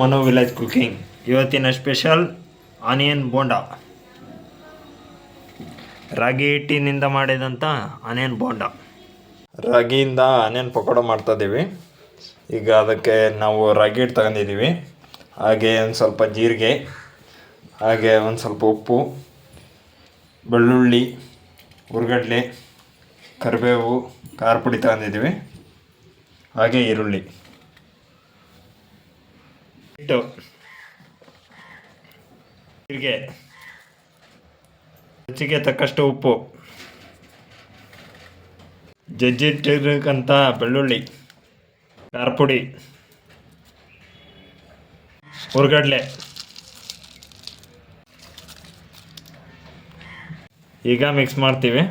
Manu village cooking. ಇವತ್ತಿನ special onion bonda. ರಾಗಿ ಹಿಟ್ಟಿನಿಂದ ಮಾಡಿದಂಥ ಆನಿಯನ್ ಬೋಂಡ. ರಾಗಿಯಿಂದ ಆನಿಯನ್ ಪಕೋಡ ಮಾಡ್ತಾಯಿದ್ದೀವಿ ಈಗ ಅದಕ್ಕೆ ನಾವು ರಾಗಿ ಹಿಟ್ಟು ತಗೊಂಡಿದ್ದೀವಿ. ಹಾಗೆ ಒಂದು ಸ್ವಲ್ಪ ಜೀರಿಗೆ, ಹಾಗೆ ಒಂದು ಸ್ವಲ್ಪ ಉಪ್ಪು, ಬೆಳ್ಳುಳ್ಳಿ ಹುರ್ಗಡ್ಲೆ ಕರಿಬೇವು, ಖಾರ ಪುಡಿ ತಗೊಂಡಿದ್ದೀವಿ. ಹಾಗೆ ಈರುಳ್ಳಿ. ಹಿಟ್ಟು ಜೀರಿಗೆ ರುಚಿಗೆ ತಕ್ಕಷ್ಟು ಉಪ್ಪು. ಜಜ್ಜಿಟ್ಟಿರಕ್ಕಂಥ ಬೆಳ್ಳುಳ್ಳಿ ಖಾರ ಪುಡಿ ಹುರ್ಗಡ್ಲೆ. ಈಗ ಮಿಕ್ಸ್ ಮಾಡ್ತೀವಿ.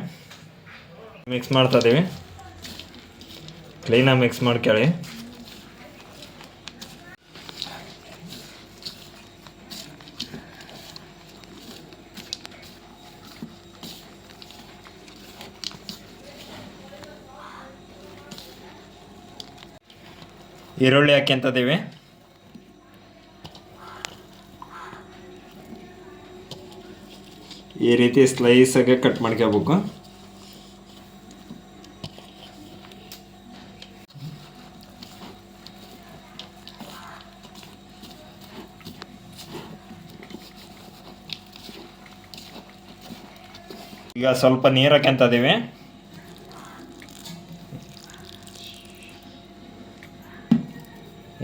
ಮಿಕ್ಸ್ ಮಾಡ್ತಾ ಇದ್ದೀವಿ ಕ್ಲೀನಾಗಿ ಮಿಕ್ಸ್ ಮಾಡ್ಕೊಳ್ಳಿ. ಈರುಳ್ಳಿ ಹಾಕ್ಯಂತದೀವಿ ಈ ರೀತಿ ಸ್ಲೈಸಾಗೆ ಕಟ್ ಮಾಡ್ಕೋಬೇಕು ಈಗ ಸ್ವಲ್ಪ ನೀರು ಹಾಕ್ಯಂತದೀವಿ.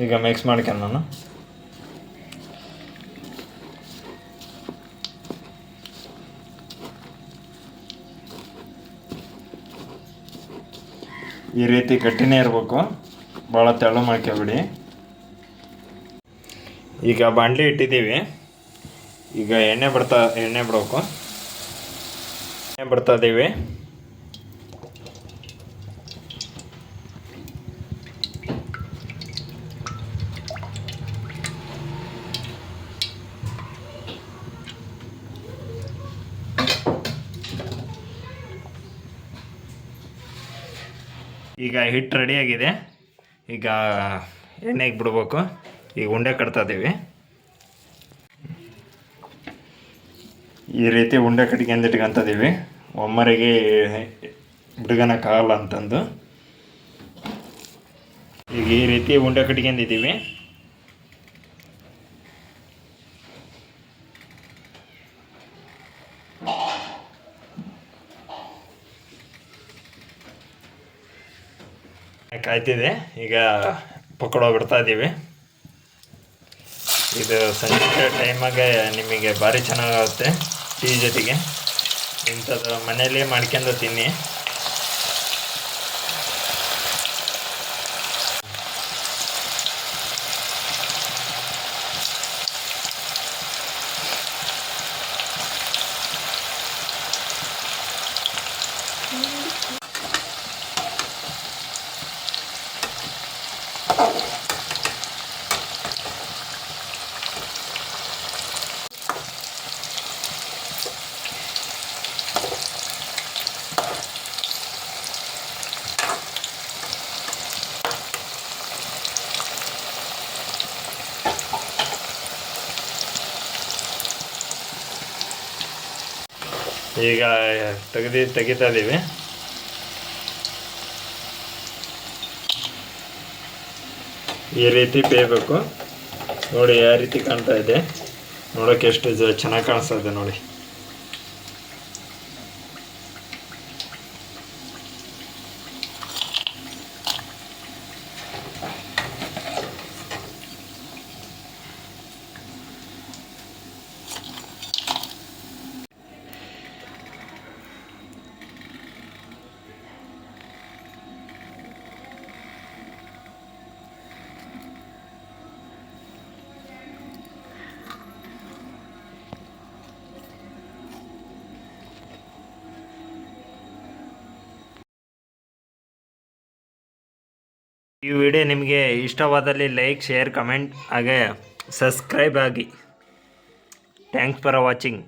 ಈಗ ಮಿಕ್ಸ್ ಮಾಡ್ಕೊಂಡು ನಾನು. ಈ ರೀತಿ ಗಟ್ಟಿನೇ ಇರಬೇಕು. ಭಾಳ ತೆಳು ಮಾಡ್ಕೊಬಿಡಿ. ಈಗ ಬಾಂಡ್ಲಿ ಇಟ್ಟಿದ್ದೀವಿ. ಈಗ ಎಣ್ಣೆ ಬಿಡ್ತಾ ಎಣ್ಣೆ ಬಿಡಬೇಕು. ಎಣ್ಣೆ ಬಿಡ್ತಾ ಇದ್ದೀವಿ. ಈಗ ಹಿಟ್ಟು ರೆಡಿಯಾಗಿದೆ ಈಗ ಎಣ್ಣೆಗೆ ಬಿಡ್ಬೇಕು ಈಗ ಉಂಡೆ ಕಟ್ತಾ ಇದ್ದೀವಿ. ಈ ರೀತಿ ಉಂಡೆ ಕಟ್ಕೊಂಡು ಒಮ್ಮರೆಗೆ ಒಮ್ಮರಿಗೆ ಬಿಡ್ಗನಕ್ಕಾಗಲ್ಲ ಅಂತಂದು. ಈಗ ಈ ರೀತಿ ಉಂಡೆ ಕಟ್ಕೊಂಡಿದ್ದೀವಿ. ಕಾಯ್ತಿದೆ ಈಗ ಪಕೋಡ ಬಿಡ್ತಾ ಇದ್ದೀವಿ ಇದು ಸಂಜೆ ಟೈಮಾಗೆ ನಿಮಗೆ ಭಾರಿ ಚೆನ್ನಾಗಾಗುತ್ತೆ. ಟೀ ಜೊತೆಗೆ. ಇಂಥದ್ದು ಮನೆಯಲ್ಲೇ ಮಾಡ್ಕೊಂಡು ತಿನ್ನಿ. ಈಗ ತೆಗೆದಿ ತೆಗಿತಾ ಇದ್ದೀವಿ. ಈ ರೀತಿ ಬೇಯಬೇಕು ನೋಡಿ ಯಾವ ರೀತಿ ಕಾಣ್ತಾ ಇದೆ. ನೋಡೋಕೆ ಎಷ್ಟು ಚೆನ್ನಾಗಿ ಕಾಣಿಸ್ತಾ ಇದೆ ನೋಡಿ. ಈ ವಿಡಿಯೋ ನಿಮಗೆ ಇಷ್ಟವಾದಲ್ಲಿ ಲೈಕ್ ಶೇರ್ ಕಮೆಂಟ್ ಹಾಗೆ ಸಬ್ಸ್ಕ್ರೈಬ್ ಆಗಿ. Thanks for watching